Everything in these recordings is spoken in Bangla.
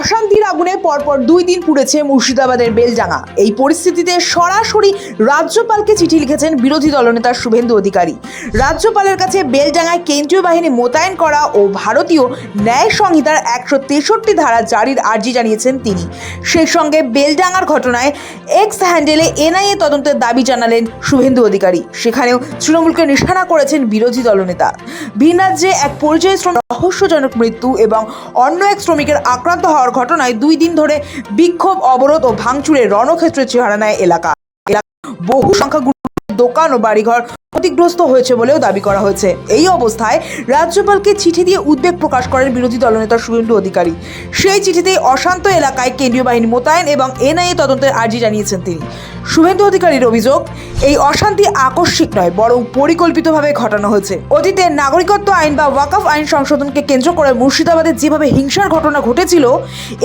অশান্তির আগুনে পরপর দুই দিন পুড়েছে মুর্শিদাবাদের বেলডাঙ্গা। এই পরিস্থিতিতে সরাসরি রাজ্যপালকে চিঠি লিখেছেন বিরোধী দলনেতা শুভেন্দু অধিকারী। রাজ্যপালের কাছে বেলডাঙ্গায় কেন্দ্রীয় বাহিনী মোতায়েন করা ও ভারতীয় ন্যায় সংহিতার একশো তেষট্টি ধারা জারির আর্জি জানিয়েছেন তিনি। সেই সঙ্গে বেলডাঙ্গার ঘটনায় এক্স হ্যান্ডেলে এনআইএ তদন্তের দাবি জানালেন শুভেন্দু অধিকারী। সেখানেও তৃণমূলকে নিশানা করেছেন বিরোধী দলনেতা। ভিন রাজ্যে এক পরিযায়ী শ্রমিক রহস্যজনক মৃত্যু এবং অন্য এক শ্রমিকের আক্রান্ত হওয়ার ঘটনায় দুই দিন ধরে বিক্ষোভ, অবরোধ ও ভাঙচুরে রণক্ষেত্রে চেহারা নেয় এলাকা। বহু সংখ্যা দোকান ও বাড়িঘর ক্ষতিগ্রস্ত হয়েছে বলেও দাবি করা হয়েছে। এই অবস্থায় রাজ্যপালকে চিঠি দিয়ে উদ্বেগ প্রকাশ করেন বিরোধী দলনেতা শুভেন্দু অধিকারী। সেই চিঠিতে অশান্ত এলাকায় কেন্দ্রীয় বাহিনী মোতায়েন এবং এনআইএ তদন্তের আর্জি জানিয়েছেন তিনি। শুভেন্দু অধিকারীর অভিযোগ, এই অশান্তি আকস্মিক নয়, বরং পরিকল্পিতভাবে ঘটানো হয়েছে। অতীতে নাগরিকত্ব আইন বা ওয়াকফ আইন সংশোধনকে কেন্দ্র করে মুর্শিদাবাদে যেভাবে হিংসার ঘটনা ঘটেছিল,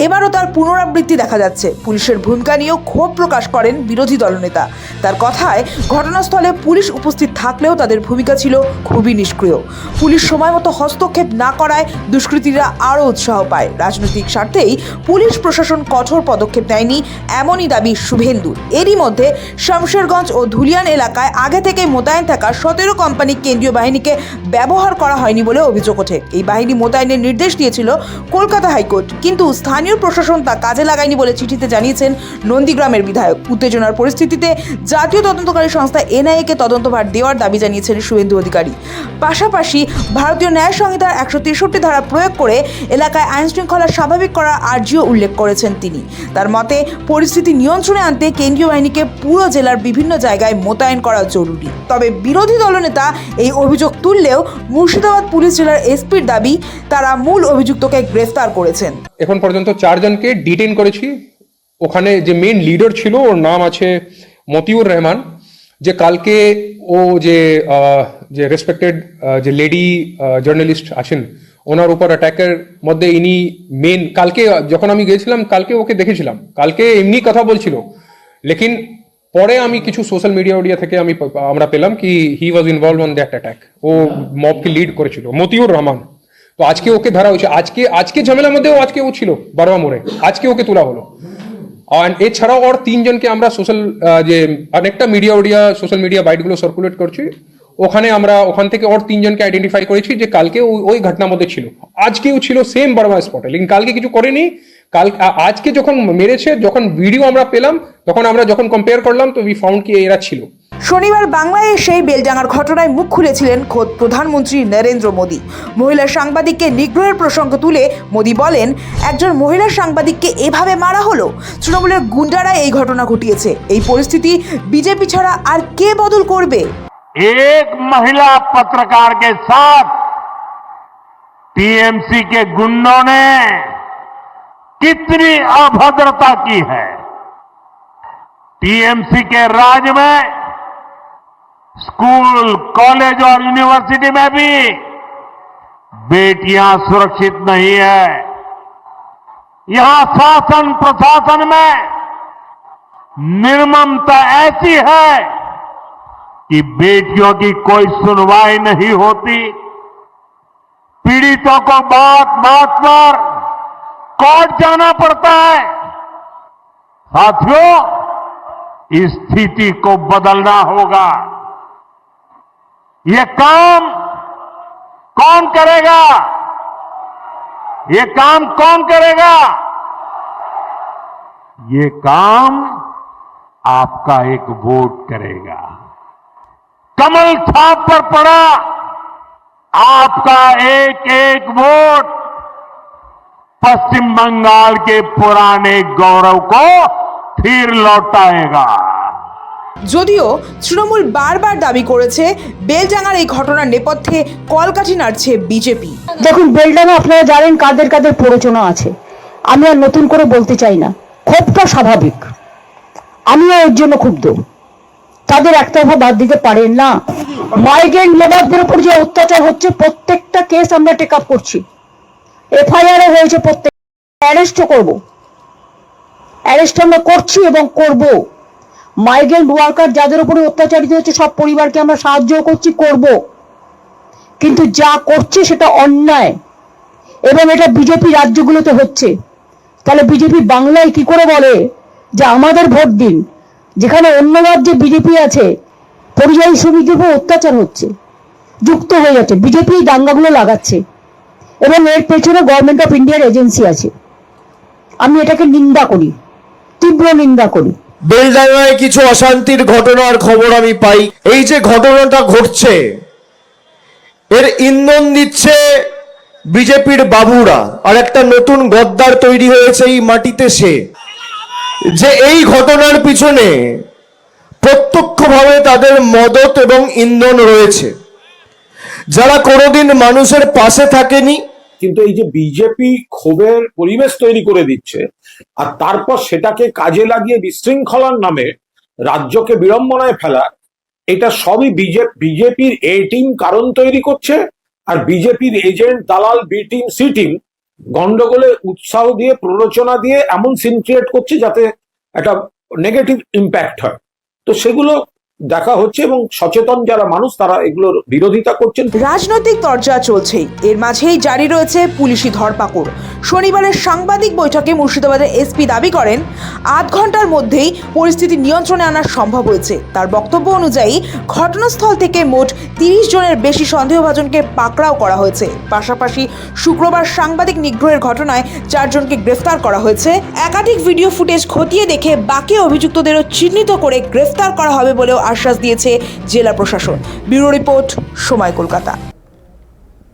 এবারও তার পুনরাবৃত্তি দেখা যাচ্ছে। পুলিশের ভূমিকা নিয়েও ক্ষোভ প্রকাশ করেন বিরোধী দলনেতা। তার কথায় ঘটনাস্থলে পুলিশ উপস্থিত থাকলেও তাদের ভূমিকা ছিল খুবই নিষ্ক্রিয়। পুলিশ সময় মতো হস্তক্ষেপ না করায় দুষ্কৃতীরা আরও উৎসাহ পায়। রাজনৈতিক স্বার্থেই পুলিশ প্রশাসন কঠোর পদক্ষেপ নেয়নি এমনই দাবি শুভেন্দুর এরই মধ্যে শামশেরগঞ্জ ও ধুলিয়ান এলাকায় আগে থেকে মোতায়েন থাকা সতেরো কোম্পানি কেন্দ্রীয় বাহিনীকে ব্যবহার করা হয়নি বলে অভিযোগ ওঠে। এই বাহিনী মোতায়েনের নির্দেশ দিয়েছিল কলকাতা হাইকোর্ট, কিন্তু স্থানীয় প্রশাসন তা কাজে লাগায়নি বলে চিঠিতে জানিয়েছেন নন্দীগ্রামের বিধায়ক। উত্তেজনার পরিস্থিতিতে জাতীয় তদন্তকারী সংস্থা এনআইএকে তদন্তভার দেওয়ার দাবি জানিয়েছেন শুভেন্দু অধিকারী। পাশাপাশি ভারতীয় ন্যায় সংহিতার একশো তেষট্টি ধারা প্রয়োগ করে এলাকায় আইন শৃঙ্খলা স্বাভাবিক করার আর্জিও উল্লেখ করেছেন তিনি। তার মতে, পরিস্থিতি নিয়ন্ত্রণে আনতে কেন্দ্রীয় বাহিনীকে পুরো জেলার বিভিন্ন জায়গায় মোতায়েন করা জরুরি। তবে বিরোধী দলনেতা এই অভিযোগ তুললেও মুর্শিদাবাদ পুলিশ জেলার এসপির দাবি, তারা মূল অভিযুক্তকে গ্রেফতার করেছেন। এখন পর্যন্ত চারজনকে ডিটেন করেছি। ওখানে যে মেন লিডার ছিল, ওর নাম আছে মতিউর রহমান। যে কালকে ও যে আহ, যে রেসপেক্টেড যে লেডি জার্নালিস্ট আছেন ওনার উপর অ্যাটাকের মধ্যে ইনি মেন কালকে যখন আমি গিয়েছিলাম কালকে ওকে দেখেছিলাম কালকে এমনি কথা বলছিল লেকিন পরে আমি কিছু সোশ্যাল মিডিয়া ওডিয়া থেকে আমি আমরা পেলাম কি he was involved on that attack ও মবকে লিড করেছিল মতিউর রহমান। তো আজকে ওকে ধরা হয়েছে। আজকে আজকে ঝামেলার মধ্যেও আজকে ও ছিল বারোয়া মোড়ে। আজকে ওকে তোলা হলো। আর এছাড়াও ওর তিনজনকে আমরা সোশ্যাল যে অনেকটা মিডিয়া ওডিয়া সোশ্যাল মিডিয়া বাইটগুলো সার্কুলেট করছি, ওখানে আমরা ওখান থেকে ওর তিনজনকে আইডেন্টিফাই করেছি যে কালকে ওই ঘটনার মধ্যে ছিল। আজকেও ছিল সেম বার্মা স্পটে লেকিন কালকে কিছু করেনি। কাল আজকে যখন মেরেছে, যখন ভিডিও আমরা পেলাম, তখন আমরা যখন কম্পেয়ার করলাম, তো উই ফাউন্ড কি এরা ছিল। শনিবার বাংলায় সেই বেলডাঙ্গার ঘটনায় মুখ খুলেছিলেন খোদ প্রধানমন্ত্রী নরেন্দ্র মোদী মহিলা সাংবাদিককে নিগ্রহের প্রসঙ্গ তুলে মোদী বলেন একজন মহিলা সাংবাদিককে এভাবে মারা হলো তৃণমূলের গুন্ডারা এই ঘটনা ঘটিয়েছে এই পরিস্থিতি বিজেপি ছাড়া আর কে বদল করবে एक महिला पत्रकार के साथ टीएमसी के गुंडों ने कितनी अभद्रता की है टीएमसी के राज में स्कूल, कॉलेज और यूनिवर्सिटी में भी बेटियाँ सुरक्षित नहीं है। यहाँ शासन, प्रशासन में निर्ममता ऐसी है कि बेटियों की कोई सुनवाई नहीं होती। पीड़ितों को बात बात पर कोर्ट जाना पड़ता है। साथियों, इस स्थिति को बदलना होगा। ये काम कौन करेगा? ये काम कौन करेगा? ये काम आपका एक वोट करेगा। कमल छाप पर पड़ा, आपका एक एक वोट। पश्चिम बंगाल के पुराने गौरव को फिर लौटाएगा। যদিও তৃণমূল বারবার দাবি করেছে বেলডাঙ্গার এই ঘটনার নেপথ্যে কলকাঠি নাড়ছে বিজেপি। দেখুন বেলডাঙা আপনারা জানেন কাদের কাদের প্ররোচনা আছে। আমি আর নতুন করে বলতে চাই না। ক্ষোভটা স্বাভাবিক। আমিও এর জন্য ক্ষুব্ধ। তাদের একতরফা বাদ দিতে পারেন না। মাইগ্রেন্ট লেবারদের উপর যে অত্যাচার হচ্ছে, প্রত্যেকটা কেস আমরা টেক আপ করছি। এফআইআর হয়েছে প্রত্যেক অ্যারেস্টও করব। অ্যারেস্ট আমরা করছি এবং করব মাইগ্রেন্ট ওয়ার্কার যাদের উপরে অত্যাচারিত হচ্ছে, সব পরিবারকে আমরা সাহায্য করছি, করব। কিন্তু যা করছে সেটা অন্যায়। এবং এটা বিজেপি রাজ্যগুলোতে হচ্ছে। তাহলে বিজেপি বাংলায় কি করে বলে যে আমাদের ভোট দিন? যেখানে অন্য রাজ্যে বিজেপি আছে, পরিযায়ী শ্রমিকদের উপর অত্যাচার হচ্ছে, যুক্ত হয়ে যাচ্ছে। বিজেপি দাঙ্গাগুলো লাগাচ্ছে। এবং এর পেছনে গভর্নমেন্ট অফ ইন্ডিয়ার এজেন্সি আছে। আমি এটাকে নিন্দা করি, তীব্র নিন্দা করি। বেলডাঙ্গায় কিছু অশান্তির ঘটনার খবর আমি পাই। এই যে ঘটনাটা ঘটছে, এর ইন্ধন দিচ্ছে বিজেপির বাবুরা, আর একটা নতুন গদ্দার তৈরি হয়েছে এই মাটিতে সে। যে এই ঘটনার পিছনে প্রত্যক্ষভাবে তাদের মদত এবং ইন্ধন রয়েছে। যারা কোনোদিন মানুষের পাশে থাকেনি কিন্তু এই যে বিজেপি ক্ষোভের পরিবেশ তৈরি করে দিচ্ছে, আর তারপর সেটাকে কাজে লাগিয়ে বিশৃঙ্খলার নামে রাজ্যকে বিড়ম্বনায় ফেলা, এটা সবই বিজেপির এ টিম কারণ তৈরি করছে, আর বিজেপির এজেন্ট দালাল বি টিম সি টিম গন্ডগোলে উৎসাহ দিয়ে, প্ররোচনা দিয়ে এমন সিন ক্রিয়েট করছে যাতে একটা নেগেটিভ ইম্প্যাক্ট হয়। তো সেগুলো দেখা হচ্ছে এবং সচেতন যারা মানুষ, তারা এগুলোর বিরোধিতা করছেন। রাজনৈতিক তরজা চলছে এর মাঝেই জারি রয়েছে পুলিশি ধরপাকড়। শনিবারের সাংবাদিক বৈঠকে মুর্শিদাবাদের এসপি দাবি করেন, আধ ঘণ্টার মধ্যেই পরিস্থিতি নিয়ন্ত্রণে আনা সম্ভব হয়েছে। তার বক্তব্য অনুযায়ী, ঘটনাস্থল থেকে মোট তিরিশ জনের বেশি সন্দেহভাজনকে পাকড়াও করা হয়েছে। পাশাপাশি শুক্রবার সাংবাদিক নিগ্রহের ঘটনায় চারজনকে গ্রেফতার করা হয়েছে। একাধিক ভিডিও ফুটেজ খতিয়ে দেখে বাকি অভিযুক্তদেরও চিহ্নিত করে গ্রেফতার করা হবে বলেও আশ্বাস দিয়েছে জেলা প্রশাসন। ব্যুরো রিপোর্ট সময় কলকাতা।